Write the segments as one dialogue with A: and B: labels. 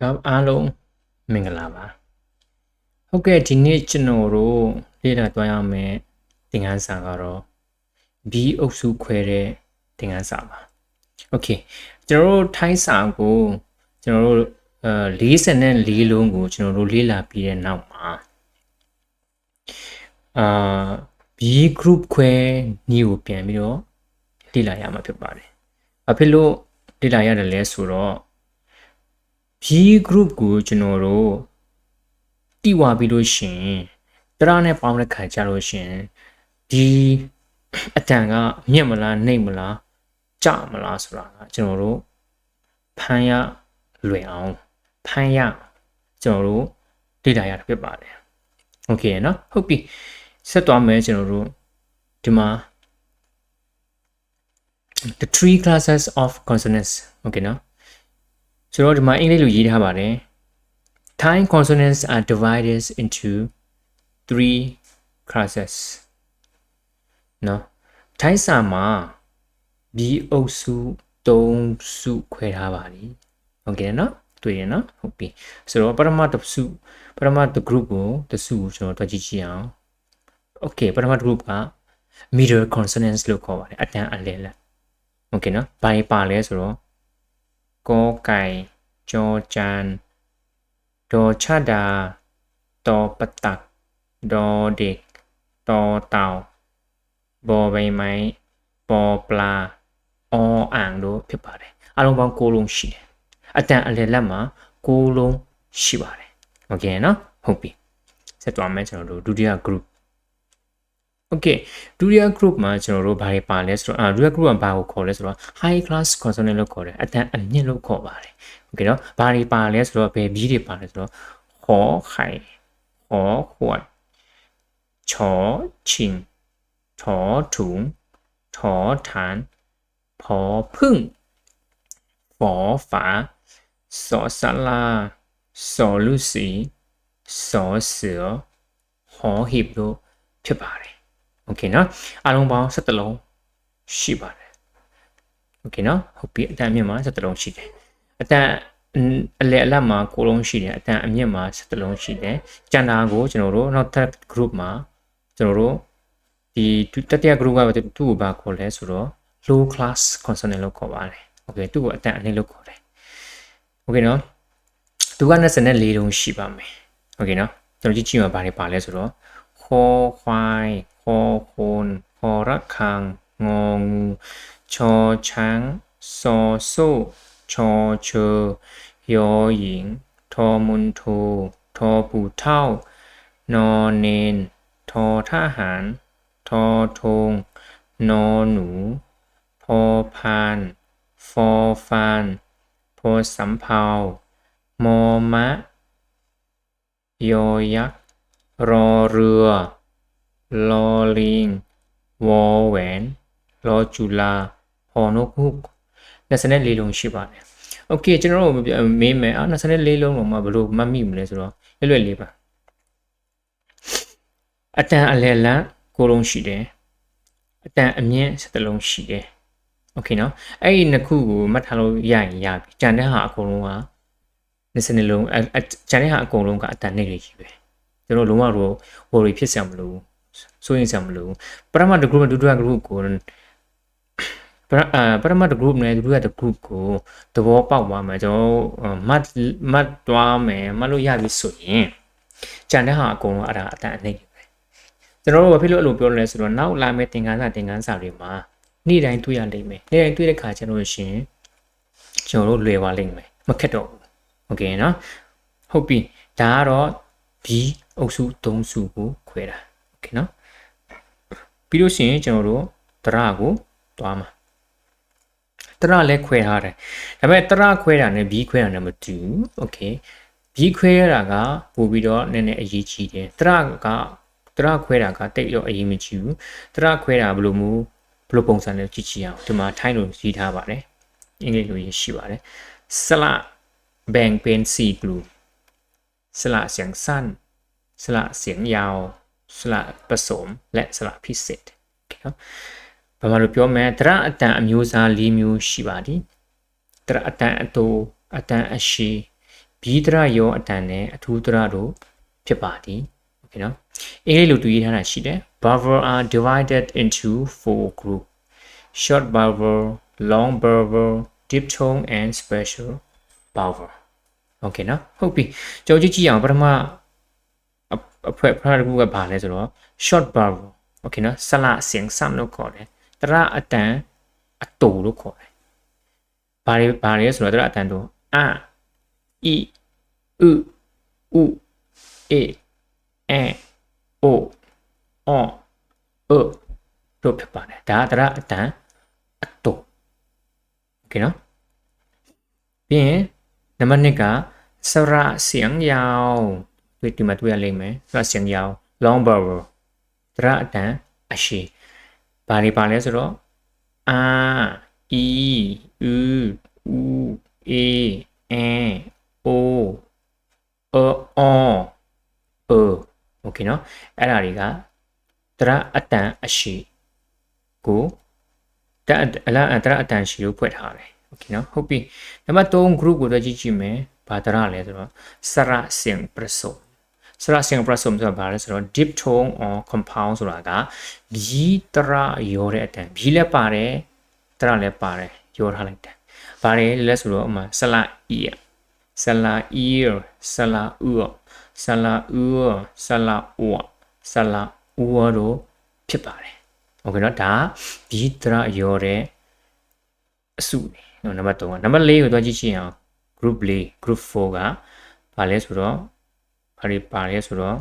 A: ครับအားလုံးမင်္ဂလာပါဟုတ်ကဲ့ဒီနေ့ကျွန်တော်တို့လေ့လာသွားရမယ့်သင်ခန်းစာကတော့ B အုပ်စုခွဲတဲ့သင်ခန်းစာပါโอเคကျွန်တော်တို့ထိုင်းစာကိုကျွန်တော်တို့အဲ44လုံးကိုကျွန်တော်တို့လေ့လာပြီးတဲ့နောက်မှာအာ B group ခွဲနည်းကိုပြန်ပြီးတော့လေ့လာရမှာဖြစ်ပါတယ်ဘာဖြစ်လို့လေ့လာရတယ်လဲဆိုတော့ B group ကိုကျွန်တော်တို့တိဝါပြီးလို့ရှင်တရနဲ့ပေါင်းတဲ့ခါကြလို့ရှင်ဒီအတန်ကမြင့်မလားနှိမ့်မလားကြမလားဆိုတာကကျွန်တော်တို့ဖမ်းရလွယ်အောင်ဖမ်းရကျွန်တော်တို့လေ့လာရတာဖြစ်ပါတယ်โอเคနော်ဟုတ်ပြီဆက်သွားမယ်ကျွန်တော်တို့ဒီမှာ the three classes of consonants โอเคနော် ဆိုတော့ဒီမှာအင်္ဂလိပ်လိုရေးထားပါတယ် Thai consonants are divided into three classes နော် Thai စာမှာဒီအုပ်စု၃စုခွဲထားပါတယ်ဟုတ်ကဲ့နော်တွေ့ရနော်ဟုတ်ပြီဆိုတော့ပထမတစ်စုပထမတစ် group ကိုတစ်စုကိုကျွန်တော်တွေ့ကြည့်ကြည့်အောင် okay ပထမတစ် group က middle consonants လို့ခေါ်ပါတယ်အတန်းအလဲလက် okay နော်ဘာပါလဲဆိုတော့ ကောไก่จอจานดอชาดาตอปตักดอเด็กตอเต่าบอใบไม้ปอปลาออ่างတို့ဖြစ်ပါတယ်အလုံးပေါင်း9လုံးရှိတယ်အတန်အလယ်လက်မှာ9လုံးရှိပါတယ်โอเคနော်ဟုတ်ပြီဆက်သွားမယ်ကျွန်တော်တို့ဒုတိယ group okay ဒုတိယ group မှာကျွန်တော်တို့ဘာတွေပါလဲဆိုတော့အာဒုတိယ group ကဘာကိုခေါ်လဲဆိုတော့ high class consonant လို့ခေါ်တယ်အတန်အမြင့်လို့ခေါ်ပါတယ်โอเคနော်ဘာတွေပါလဲဆိုတော့ဘယ်ဘီးတွေပါလဲဆိုတော့ဟောခိုင်ဟောဟွတ်ချောချင်းထောထုံထောฐานพอพึ่งฝอฝาสอสลาสอลุสีสอเสือหอหีบတို့ဖြစ်ပါတယ် โอเคเนาะအားလုံးပေါင်း17လုံးရှိပါတယ်โอเคเนาะဟုတ်ပြီအတန်အမြင့်မှာ17လုံးရှိတယ်အတန်အလဲအလတ်မှာ9လုံးရှိတယ်အတန်အမြင့်မှာ17လုံးရှိတယ်ကျန်တာကိုကျွန်တော်တို့နောက်ထပ် group မှာကျွန်တော်တို့ဒီတတိယ group ကသူ့ကိုဘာခေါ်လဲဆိုတော့ low class consonant လို့ခေါ်ပါတယ်โอเคသူ့ကိုအတန်အနှိမ့်လို့ခေါ်တယ်โอเคเนาะသူက24လုံးရှိပါမယ်โอเคเนาะကျွန်တော်ကြည့်ကြည့်မှာဘာတွေပါလဲဆိုတော့ခေါ်ခွိုင်း โคนพอระคัง งองูชอช้างซอสู้ชอเชอยอหญิง ทอมุนโททอปู่เท่า นอเนน ทอทหาร ทอทง นอหนู พอพาน ฟอฟาน พอสำเภามอมะ ยอยักษ์ รอเรือ ลอลิง วอแหวน รอจุลาဟော်နုခု24လုံးရှိပါတယ်โอเคကျွန်တော်တို့မေးမယ်အာ24လုံးတော့မှဘယ်လိုမှတ်မိမလဲဆိုတော့လွယ်လွယ်လေးပါအတန်အလယ်လန်9လုံးရှိတယ်အတန်အမြင့်7လုံးရှိတယ်โอเคเนาะအဲ့ဒီနှစ်ခုကိုမှတ်ထားလို့ရရင်ရပြီကြံတဲ့ဟာအကုန်လုံးက22လုံးအကြံတဲ့ဟာအကုန်လုံးကအတန်နေလေးကြီးပဲကျွန်တော်လုံးဝတော့ worry ဖြစ်စရာမလို ဘူးစိုးရင်စရာမလိုဘူးပထမတစ် group ဒုတိယ group ကိုပရပရမတ် group နဲ့ဒုတိယ group ကိုသဘောပေါက်သွားမှာကျွန်တော်မတ်မတ်သွားမယ်မတ်လို့ရပြီဆိုရင်ကြံတဲ့ဟာအကုန်လုံးအဲ့ဒါအတန်အနှိမ့်ပဲကျွန်တော်တို့ဘာဖြစ်လို့အဲ့လိုပြောလဲဆိုတော့နောက်လာမယ့်သင်ခန်းစာသင်ခန်းစာတွေမှာနေ့တိုင်းတွေ့ရလိမ့်မယ်နေ့တိုင်းတွေ့တဲ့ခါကျတော့ရှင်ကျွန်တော်တို့လွယ်ပါလိမ့်မယ်မခက်တော့ဘူးโอเคနော်ဟုတ်ပြီဒါကတော့ B အုပ်စု၃စုကိုခွဲတာ โอเคနော်ပြီးလို့ရှိရင်ကျွန်တော်တို့တရကိုတွားမှာတရလည်းခွဲထားတယ်ဒါပေမဲ့တရခွဲတာနဲ့ B ခွဲတာနဲ့မတူဘူးโอเค B ခွဲရတာကပို့ပြီးတော့နည်းနည်းအရေးကြီးတယ်တရကတရခွဲတာကတိတ်တော့အရေးမကြီးဘူးတရခွဲတာဘယ်လိုမျိုးဘယ်လိုပုံစံလဲကြည့်ကြည့်အောင်ဒီမှာထိုင်းလိုရေးထားပါတယ်အင်္ဂလိပ်လိုရေးရှိပါတယ်สละแบ่งเป็น4กลุ่มสละเสียงสั้น สละเสียงยาว สละผสม และสละพิเศษครับဘာမှလို့ပြောမယ်တရအတန်အမျိုးအစား၄မျိုးရှိပါသည်တရအတန်အတူအတန်အရှိ ဘီတရရောအတန်နဲ့အထူးတရတို့ဖြစ်ပါသည်โอเคနော်အင်္ဂလိပ်လိုတူရေးထားတာရှိတယ် vowel are divided into four group short vowel long vowel diphthong and special vowel โอเคနော်ဟုတ်ပြီကြောကြည့်ကြည့်အောင်ပထမ အဖွဲဖရတစ်ခုကဘာလဲဆိုတော့ short vowel โอเคနော်ဆလအစင်ဆမ်လို့ခေါ်တယ်တရအတန်အတူလို့ခေါ်တယ်ဘာတွေဘာတွေဆိုတော့တရအတန်တို့အအီဥဥအေအဲအိုအောအတို့ဖြစ်ပါတယ်ဒါတရအတန်အတူโอเคနော်ပြီးရင်နံပါတ်2ကစရเสียงยาว တွေ့ဒီမှာတွေ့ရလိမ့်မယ်စရเสียงยาว long vowel တရအတန်အရှိဘာတွေပါလဲဆိုတော့အာအီဥဥအေအဲအိုအောအောအောโอเคเนาะအဲ့ဒါတွေကတရအတန်အရှိကိုတအလားတရအတန်ရှိကိုဖွက်ထားတယ်โอเคเนาะဟုတ်ပြီနံပါတ်3 group ကိုတော့ကြည့်ကြည့်မယ်ဘာတရလဲဆိုတော့စရစင်ပရစုံ စရစင်ပရစုံဆိုတာဘာလဲဆိုတော့ deep tone or compound ဆိုတာကဘီတရရောတဲ့အတန်ဘီလည်းပါတယ်တရလည်းပါတယ်ရောထားလိုက်တယ်ဘာလဲလဲဆိုတော့အမှဆလာအီဆလာအီဆလာဥဆလာဥဆလာအိုဆလာဥတို့ဖြစ်ပါတယ်โอเคเนาะဒါဘီတရရောတဲ့အစုနော်နံပါတ်3ကနံပါတ်4ကိုသွားကြည့်ချင်အောင် group 4 group 4ကဘာလဲဆိုတော့ ဘာတွေပါလဲဆိုတော့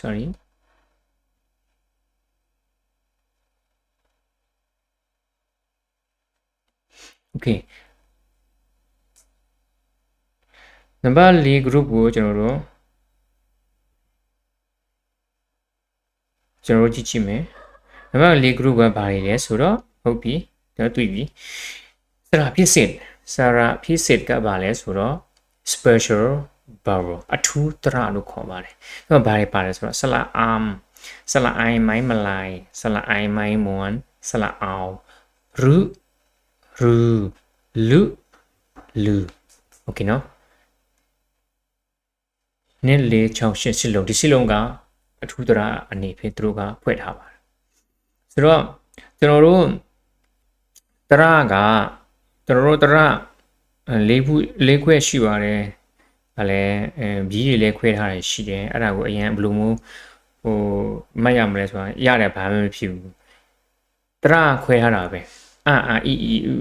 A: sorry okay နံပါတ်4 group ကိုကျွန်တော်တို့ ကျွန်တော်တို့ကြည့်ကြည့်မယ်နံပါတ်4 group ကဘာတွေလဲဆိုတော့ဟုတ်ပြီကျွန်တော်တွေ့ပြီစရာဖြစ်စစ်စရာဖြစ်စစ်ကဘာလဲဆိုတော့ special vowel အထူးတရလို့ခေါ်ပါတယ်။အဲ့ဘာတွေပါတယ်ဆိုတော့ဆလာအမ်ဆလာအိုင်မိုင်းမလိုက်ဆလာအိုင်မိုင်းမွန်ဆလာအောင်ရူရူလူလူโอเคနော်နည်းလေး6 8 8လုံးဒီ8လုံးက အထူးတရအနေဖြင့်သူတို့ကဖွဲ့ထားပါတယ်ဆိုတော့ကျွန်တော်တို့တရကကျွန်တော်တို့တရလေးခုလေးခွဲရှိပါတယ်ဗာလဲအဲဘီးတွေလည်းခွဲထားတယ်ရှိတယ်အဲ့ဒါကိုအရင်ဘယ်လိုမျိုးဟိုမှတ်ရမလဲဆိုတာရတယ်ဘာမှမဖြစ်ဘူးတရခွဲထားတာပဲအာအာအီအီအူ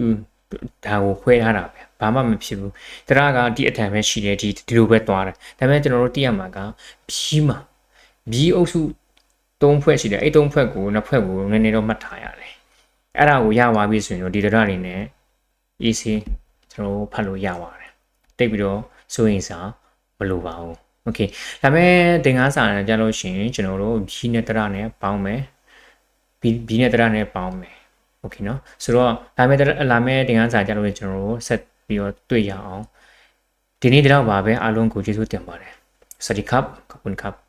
A: ဒါကိုခွဲထားတာပဲဘာမှမဖြစ်ဘူးတရကဒီအထံပဲရှိတယ်ဒီဒီလိုပဲသွားတယ်ဒါပေမဲ့ကျွန်တော်တို့သိရမှာကဘီးမှာ B အုပ်စု၃ဖွဲ့ရှိတယ်အဲ့၃ဖွဲ့ကိုနှစ်ဖွဲ့ကိုနည်းနည်းတော့မှတ်ထားရတယ်အဲ့ဒါကိုရပါပြီဆိုရင်တော့ဒီ data တွေနဲ့ AC ကျွန်တော်ဖတ်လို့ရပါတယ်တိတ်ပြီးတော့စိုးရင်စာမလိုပါဘူးโอเคဒါပေမဲ့သင်ခန်းစာနဲ့ကြာလို့ရှိရင်ကျွန်တော်တို့ B နဲ့ data နဲ့ပေါင်းမယ် B B နဲ့ data နဲ့ပေါင်းမယ်โอเคเนาะဆိုတော့ဒါမဲ့လာမဲ့တင်ခန်းစာကြလို့ကျွန်တော်တို့ဆက်ပြီးတော့တွေ့ရအောင်ဒီနေ့တော့ပါပဲအားလုံးကိုကျေးဇူးတင်ပါတယ်စတီကပ်ကပွန်ကပ်